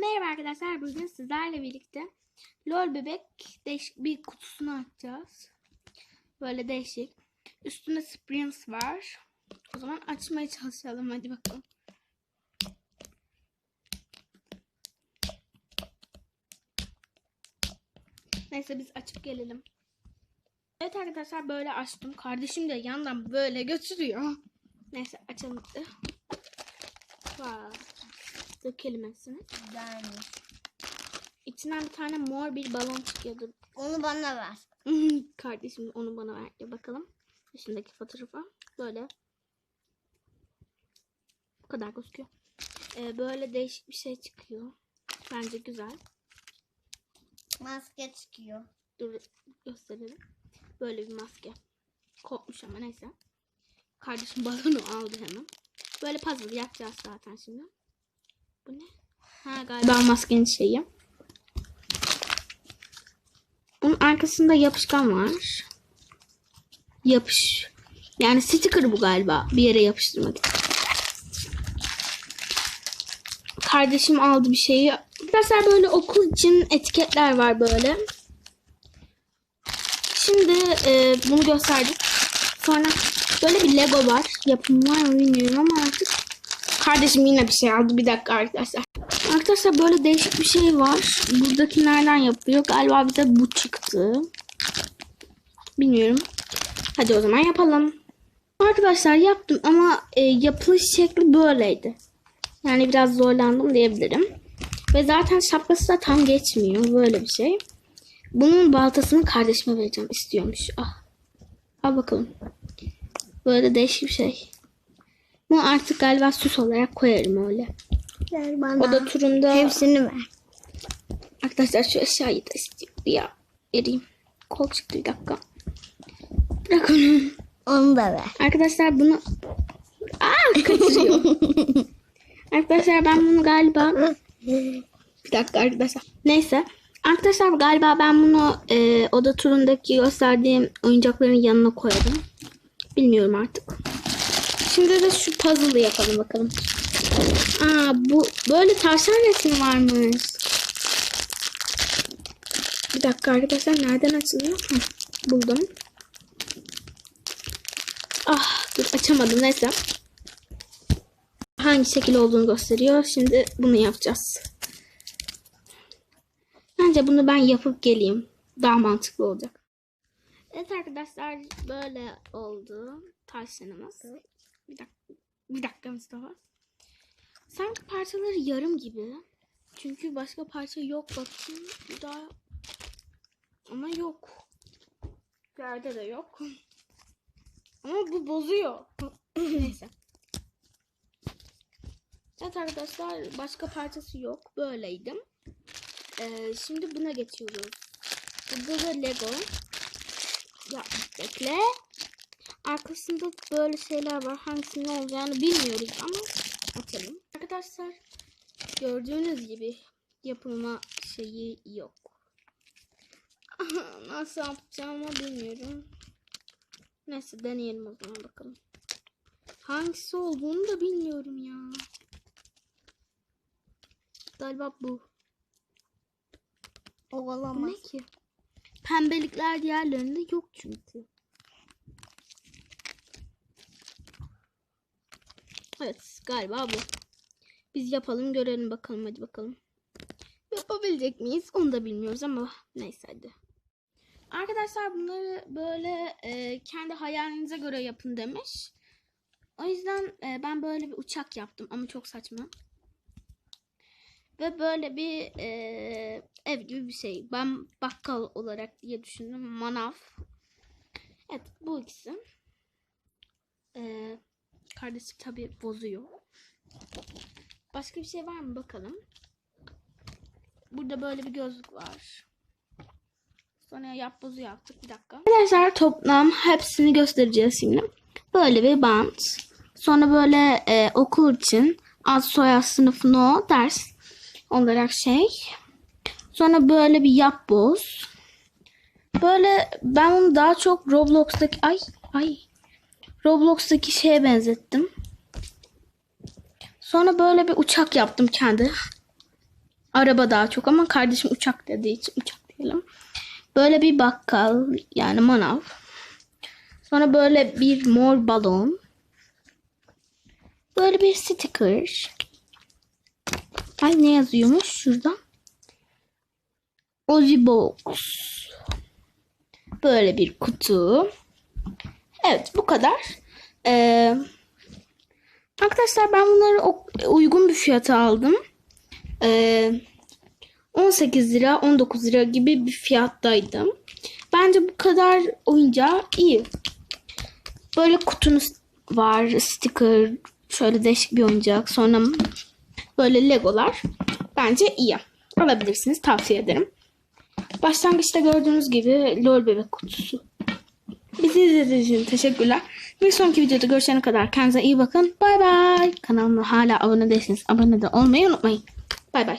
Merhaba arkadaşlar. Bugün sizlerle birlikte LOL bebek değişik bir kutusunu açacağız. Böyle değişik. Üstünde Springs var. O zaman açmaya çalışalım. Hadi bakalım. Neyse biz açıp gelelim. Evet arkadaşlar böyle açtım. Kardeşim de yandan böyle götürüyor. Neyse açalım. Wow. Dökelim hepsini. Güzelmiş. İçinden bir tane mor bir balon çıkıyordu. Onu bana ver. Kardeşim onu bana verdi. Bakalım. Üstündeki fotoğrafa. Böyle. Bu kadar gözüküyor. Ee, böyle değişik bir şey çıkıyor. Bence güzel. Maske çıkıyor. Dur gösterelim. Böyle bir maske. Kopmuş ama neyse. Kardeşim balonu aldı hemen. Böyle puzzle yapacağız zaten şimdi. Bu ne? Ha galiba maskenin şeyi. Bunun arkasında yapışkan var. Yapış. Yani sticker bu galiba. Bir yere yapıştırmak için. Kardeşim aldı bir şeyi. Arkadaşlar böyle okul için etiketler var böyle. Şimdi e, bunu gösterdik. Sonra böyle bir Lego var. Yapım var mı bilmiyorum ama artık. Kardeşim yine bir şey aldı. Bir dakika arkadaşlar. Arkadaşlar böyle değişik bir şey var. Buradakilerden yapıyor. Galiba bize bu çıktı. Bilmiyorum. Hadi o zaman yapalım. Arkadaşlar yaptım ama e, yapılış şekli böyleydi. Yani biraz zorlandım diyebilirim. Ve zaten şapkası da tam geçmiyor. Böyle bir şey. Bunun baltasını kardeşime vereceğim. istiyormuş. Ah. Al bakalım. Böyle değişik bir şey. Bunu artık galiba süs olarak koyarım öyle. Ver bana. O da turunda Hepsini ver. Arkadaşlar şu eşyayı da istiyorum. Ya vereyim. Kol çıktı bir dakika. Bırak onu. Onu da ver. Arkadaşlar bunu... Aa kaçırıyor. arkadaşlar ben bunu galiba... Bir dakika arkadaşlar. Neyse. Arkadaşlar galiba ben bunu e, oda turundaki gösterdiğim oyuncakların yanına koyarım. Bilmiyorum artık. Şimdi de şu puzzle'ı yapalım bakalım. Aa bu böyle tavşan resmi varmış. Bir dakika arkadaşlar nereden açılıyor? Hı, buldum. Ah dur açamadım neyse. Hangi şekil olduğunu gösteriyor. Şimdi bunu yapacağız. Bence bunu ben yapıp geleyim. Daha mantıklı olacak. Evet arkadaşlar böyle oldu tavşanımız. Bir dakika, bir dakika Mustafa. Sanki parçaları yarım gibi. Çünkü başka parça yok bakayım. Bir daha ama yok. Yerde de yok. Ama bu bozuyor. Neyse. Evet arkadaşlar başka parçası yok. Böyleydim. Ee, şimdi buna geçiyoruz. Burada da Lego. Ya bekle. Arkasında böyle şeyler var. Hangisinin olacağını bilmiyoruz ama açalım. Arkadaşlar gördüğünüz gibi yapılma şeyi yok. Nasıl yapacağımı bilmiyorum. Neyse deneyelim o zaman bakalım. Hangisi olduğunu da bilmiyorum ya. Galiba bu. Bu Ovalamaz. ne ki? Pembelikler diğerlerinde yok çünkü. Evet galiba bu. Biz yapalım görelim bakalım hadi bakalım. Yapabilecek miyiz onu da bilmiyoruz ama neyse hadi. Arkadaşlar bunları böyle e, kendi hayalinize göre yapın demiş. O yüzden e, ben böyle bir uçak yaptım ama çok saçma. Ve böyle bir e, ev gibi bir şey. Ben bakkal olarak diye düşündüm. Manav. Evet bu ikisi. E, kardeşim tabii bozuyor. Başka bir şey var mı bakalım. Burada böyle bir gözlük var. Sonra yap bozu yaptık. Bir dakika. Arkadaşlar toplam hepsini göstereceğiz şimdi. Böyle bir bant. Sonra böyle e, okul için ad soyad sınıf no ders olarak şey. Sonra böyle bir yap boz. Böyle ben onu daha çok Roblox'taki ay ay Roblox'taki şeye benzettim. Sonra böyle bir uçak yaptım kendi. araba daha çok ama kardeşim uçak dediği için uçak diyelim. Böyle bir bakkal yani manav. Sonra böyle bir mor balon. Böyle bir sticker. Ay ne yazıyormuş şurada? Ozzy Box. Böyle bir kutu. Evet bu kadar. Ee, arkadaşlar ben bunları uygun bir fiyata aldım. Ee, 18 lira 19 lira gibi bir fiyattaydım. Bence bu kadar oyuncağı iyi. Böyle kutunuz var. Sticker. Şöyle değişik bir oyuncak. Sonra böyle legolar. Bence iyi. Alabilirsiniz. Tavsiye ederim. Başlangıçta gördüğünüz gibi lol bebek kutusu. Bizi izlediğiniz için teşekkürler. Bir sonraki videoda görüşene kadar kendinize iyi bakın. Bay bay. Kanalıma hala abone değilseniz abone de olmayı unutmayın. Bay bay.